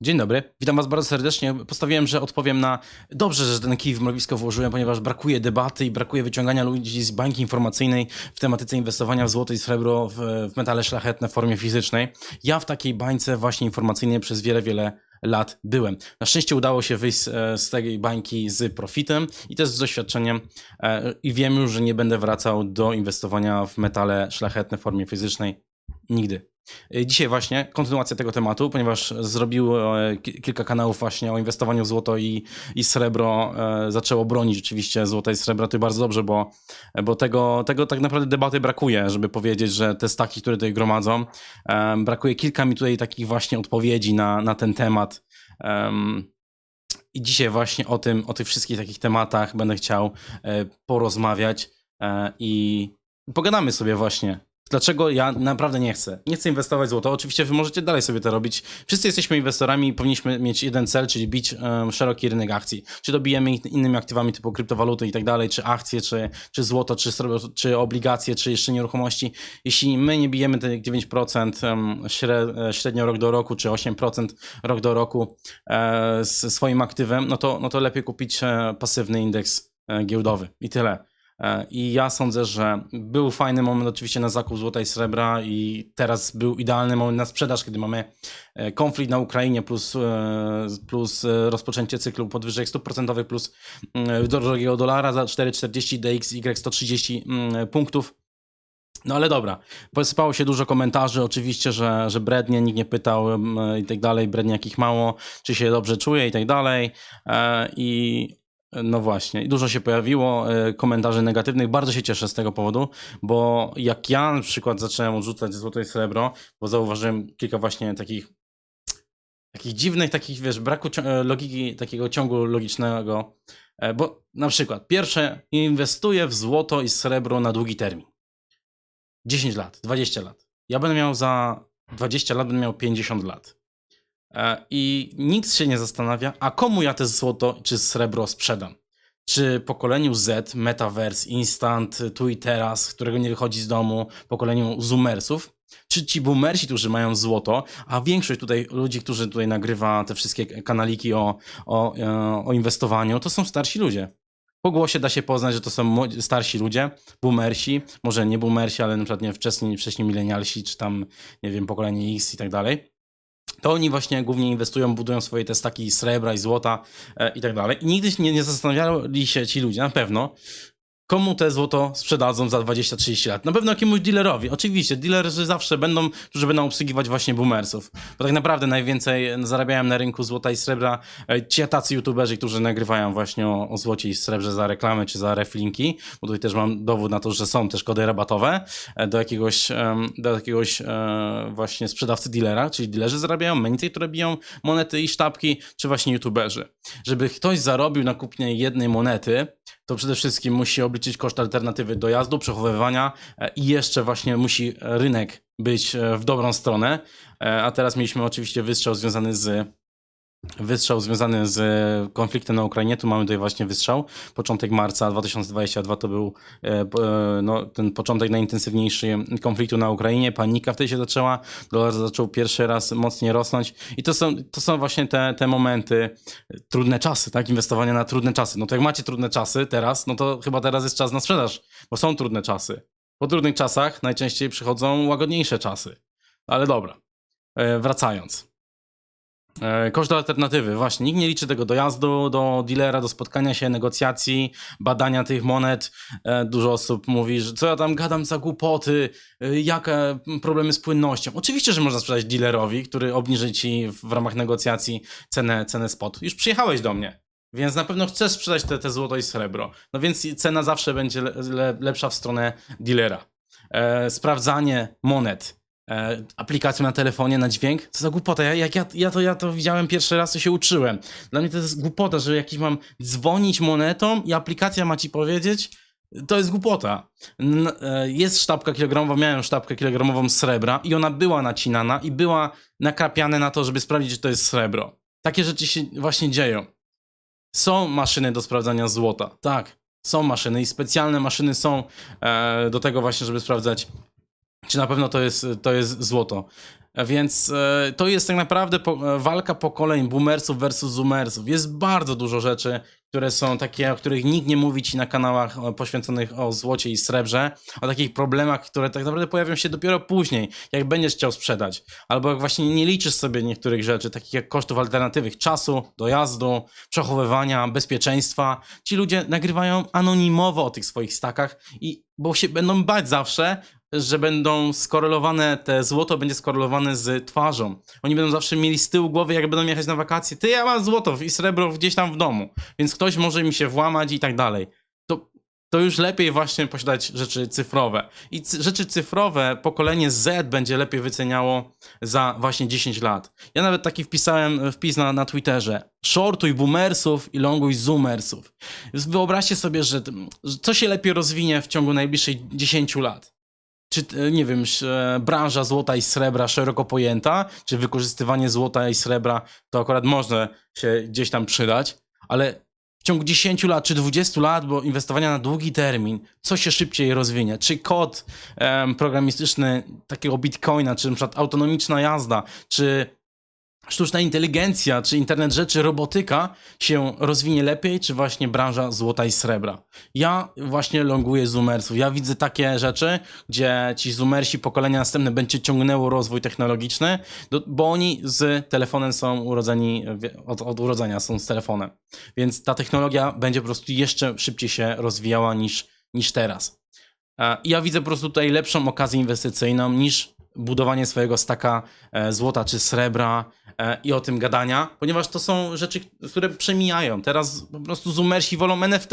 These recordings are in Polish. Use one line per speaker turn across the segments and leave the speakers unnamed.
Dzień dobry, witam was bardzo serdecznie. Postawiłem, że odpowiem na... Dobrze, że ten kij w mrowisko włożyłem, ponieważ brakuje debaty i brakuje wyciągania ludzi z bańki informacyjnej w tematyce inwestowania w złoto i srebro w, w metale szlachetne w formie fizycznej. Ja w takiej bańce właśnie informacyjnej przez wiele, wiele lat byłem. Na szczęście udało się wyjść e, z tej bańki z profitem i też z doświadczeniem e, i wiem już, że nie będę wracał do inwestowania w metale szlachetne w formie fizycznej nigdy. E, Dzisiaj właśnie kontynuacja tego tematu, ponieważ zrobił e, ki- kilka kanałów właśnie o inwestowaniu w złoto i, i srebro. e, Zaczęło bronić rzeczywiście złota i srebra. To bardzo dobrze, bo, bo tego, tego tak naprawdę debaty brakuje, żeby powiedzieć, że te staki, które tutaj gromadzą, brakuje kilka mi tutaj takich właśnie odpowiedzi na, na ten temat. Em, I dzisiaj właśnie o tym, o tych wszystkich takich tematach będę chciał e, porozmawiać i pogadamy sobie właśnie. Dlaczego ja naprawdę nie chcę? Nie chcę inwestować w złoto. Oczywiście wy możecie dalej sobie to robić. Wszyscy jesteśmy inwestorami i powinniśmy mieć jeden cel, czyli bić em, szeroki rynek akcji. Czy dobijemy innymi aktywami typu kryptowaluty i tak dalej, czy akcje, czy, czy złoto, czy, czy obligacje, czy jeszcze nieruchomości. Jeśli my nie bijemy te 9% em, śre- e, średnio rok do roku, czy 8% rok do roku e, z swoim aktywem, no to, no to lepiej kupić e, pasywny indeks e, giełdowy i tyle. E, I ja sądzę, że był fajny moment oczywiście na zakup złota i srebra i teraz był idealny moment na sprzedaż, kiedy mamy e, konflikt na Ukrainie plus, e, plus rozpoczęcie cyklu podwyżek stóp procentowych plus mm, drogiego dolara za 4,40 DXY 130 mm, punktów. No ale dobra, posypało się dużo komentarzy, oczywiście, że, że brednie, nikt nie pytał em, i tak dalej, brednie jakich mało, czy się dobrze czuje i tak dalej. I no właśnie, dużo się pojawiło e, komentarzy negatywnych. Bardzo się cieszę z tego powodu, bo jak ja na przykład zacząłem odrzucać złoto i srebro, bo zauważyłem kilka właśnie takich takich dziwnych, takich wiesz, braku e, logiki, takiego ciągu logicznego. E, Bo na przykład, pierwsze, inwestuję w złoto i srebro na długi termin. 10 lat, 20 lat. Ja będę miał za 20 lat, będę miał 50 lat. E, I nikt się nie zastanawia, a komu ja te złoto czy srebro sprzedam? Czy pokoleniu Z, Metaverse, Instant, tu i teraz, którego nie wychodzi z domu, pokoleniu Zoomersów? Czy ci boomersi, którzy mają złoto, a większość tutaj ludzi, którzy tutaj nagrywa te wszystkie kanaliki o, o, e, o inwestowaniu, to są starsi ludzie. Po głosie da się poznać, że to są starsi ludzie, boomersi, może nie boomersi, ale na przykład nie wcześniej, wcześniej milenialsi, czy tam, nie wiem, pokolenie X i tak dalej. To oni właśnie głównie inwestują, budują swoje te staki srebra i złota e, i tak dalej. I nigdy nie, nie zastanawiali się ci ludzie, na pewno, komu te złoto sprzedadzą za 20-30 lat. Na pewno jakiemuś dealerowi. Oczywiście, dealerzy zawsze będą, którzy będą obsługiwać właśnie boomersów. Bo tak naprawdę najwięcej zarabiają na rynku złota i srebra e, ci tacy youtuberzy, którzy nagrywają właśnie o, o złocie i srebrze za reklamy czy za reflinki. Bo tutaj też mam dowód na to, że są też kody rabatowe e, do jakiegoś, do jakiegoś e, właśnie sprzedawcy dealera, czyli dealerzy zarabiają, menicy, które biją monety i sztabki, czy właśnie youtuberzy. Żeby ktoś zarobił na kupnie jednej monety, to przede wszystkim musi obliczyć koszt alternatywy dojazdu, przechowywania e, i jeszcze właśnie musi rynek być e, w dobrą stronę. E, A teraz mieliśmy oczywiście wystrzał związany z wystrzał związany z e, konfliktem na Ukrainie. Tu mamy tutaj właśnie wystrzał. Początek marca 2022 to był e, e, no, ten początek najintensywniejszy konfliktu na Ukrainie. Panika wtedy się zaczęła. Dolar zaczął pierwszy raz mocniej rosnąć. I to są, to są właśnie te, te momenty, trudne czasy, tak? Inwestowanie na trudne czasy. No to jak macie trudne czasy teraz, no to chyba teraz jest czas na sprzedaż, bo są trudne czasy. Po trudnych czasach najczęściej przychodzą łagodniejsze czasy. Ale dobra, wracając. E, Koszt alternatywy, właśnie. Nikt nie liczy tego dojazdu do dealera, do spotkania się, negocjacji, badania tych monet. E, Dużo osób mówi, że co ja tam gadam za głupoty, e, jakie problemy z płynnością. Oczywiście, że można sprzedać dealerowi, który obniży ci w ramach negocjacji cenę, cenę spot. Już przyjechałeś do mnie. Więc na pewno chcesz sprzedać te, te złoto i srebro. No więc cena zawsze będzie le, le, lepsza w stronę dealera. E, sprawdzanie monet e, aplikacją na telefonie na dźwięk, to za głupota. Ja, jak ja, ja, to, ja to widziałem pierwszy raz, to się uczyłem. Dla mnie to jest głupota, że jakiś mam dzwonić monetą i aplikacja ma ci powiedzieć, to jest głupota. E, Jest sztabka kilogramowa, miałem sztabkę kilogramową srebra i ona była nacinana i była nakrapiane na to, żeby sprawdzić, czy to jest srebro. Takie rzeczy się właśnie dzieją. Są maszyny do sprawdzania złota. Tak, są maszyny i specjalne maszyny są e, do tego właśnie, żeby sprawdzać, czy na pewno to jest, to jest złoto. Więc e, to jest tak naprawdę e, walka pokoleń boomersów versus zoomersów. Jest bardzo dużo rzeczy, które są takie, o których nikt nie mówi ci na kanałach e, poświęconych o złocie i srebrze, o takich problemach, które tak naprawdę pojawią się dopiero później, jak będziesz chciał sprzedać. Albo jak właśnie nie liczysz sobie niektórych rzeczy, takich jak kosztów alternatywnych, czasu, dojazdu, przechowywania, bezpieczeństwa. Ci ludzie nagrywają anonimowo o tych swoich stakach i bo się będą bać zawsze, że będą skorelowane, te złoto będzie skorelowane z twarzą. Oni będą zawsze mieli z tyłu głowy, jak będą jechać na wakacje, ty ja mam złoto i srebro gdzieś tam w domu, więc ktoś może mi się włamać i tak dalej. To, to już lepiej właśnie posiadać rzeczy cyfrowe. I rzeczy cyfrowe pokolenie Z będzie lepiej wyceniało za właśnie 10 lat. Ja nawet taki wpisałem wpis na, na Twitterze. Shortuj boomersów i longuj zoomersów. Wyobraźcie sobie, że, że co się lepiej rozwinie w ciągu najbliższych 10 lat czy, e, nie wiem, e, branża złota i srebra szeroko pojęta, czy wykorzystywanie złota i srebra, to akurat może się gdzieś tam przydać, ale w ciągu 10 lat czy 20 lat, bo inwestowania na długi termin, co się szybciej rozwinie? Czy kod em, programistyczny takiego bitcoina, czy przykład autonomiczna jazda, czy sztuczna inteligencja, czy internet rzeczy, robotyka się rozwinie lepiej, czy właśnie branża złota i srebra? Ja właśnie longuję zoomersów. Ja widzę takie rzeczy, gdzie ci zoomersi pokolenia następne będzie ciągnęło rozwój technologiczny, bo oni z telefonem są urodzeni, od, od urodzenia są z telefonem. Więc ta technologia będzie po prostu jeszcze szybciej się rozwijała niż, niż teraz. E, ja widzę po prostu tutaj lepszą okazję inwestycyjną niż budowanie swojego staka e, złota czy srebra e, i o tym gadania, ponieważ to są rzeczy, które przemijają. Teraz po prostu zoomersi wolą NFT.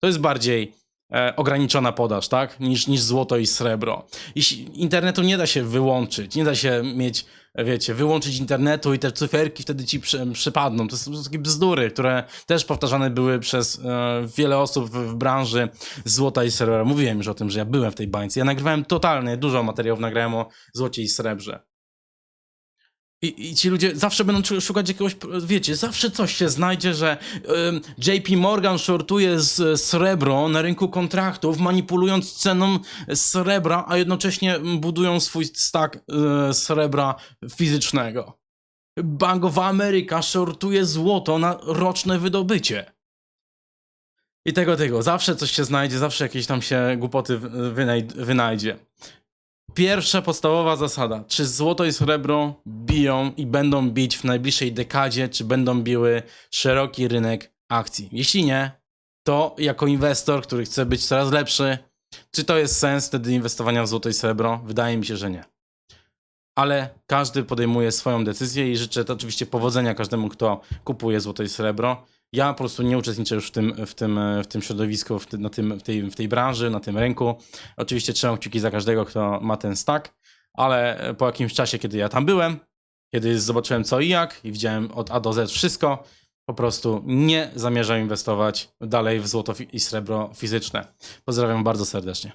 To jest bardziej e, ograniczona podaż, tak? Niż, niż złoto i srebro. Jeśli internetu nie da się wyłączyć, nie da się mieć, wiecie, wyłączyć internetu i te cyferki wtedy ci przy, przypadną. To są takie bzdury, które też powtarzane były przez e, wiele osób w, w branży złota i srebra. Mówiłem już o tym, że ja byłem w tej bańce. Ja nagrywałem totalnie, dużo materiałów nagrałem o złocie i srebrze. I, I ci ludzie zawsze będą szukać jakiegoś, wiecie, zawsze coś się znajdzie, że ym, JP Morgan shortuje z srebro na rynku kontraktów, manipulując ceną srebra, a jednocześnie budują swój stak y, srebra fizycznego. Bank of America shortuje złoto na roczne wydobycie. I tego, tego. Zawsze coś się znajdzie, zawsze jakieś tam się głupoty wy- wynaj- wynajdzie. Pierwsza podstawowa zasada. Czy złoto i srebro biją i będą bić w najbliższej dekadzie, czy będą biły szeroki rynek akcji? Jeśli nie, to jako inwestor, który chce być coraz lepszy, czy to jest sens wtedy inwestowania w złoto i srebro? Wydaje mi się, że nie. Ale każdy podejmuje swoją decyzję i życzę to oczywiście powodzenia każdemu, kto kupuje złoto i srebro. Ja po prostu nie uczestniczę już w tym, w tym, w tym środowisku, w, ty, na tym, w, tej, w tej branży, na tym rynku. Oczywiście trzymam kciuki za każdego, kto ma ten stack, ale po jakimś czasie, kiedy ja tam byłem, kiedy zobaczyłem co i jak i widziałem od A do Z wszystko, po prostu nie zamierzam inwestować dalej w złoto i srebro fizyczne. Pozdrawiam bardzo serdecznie.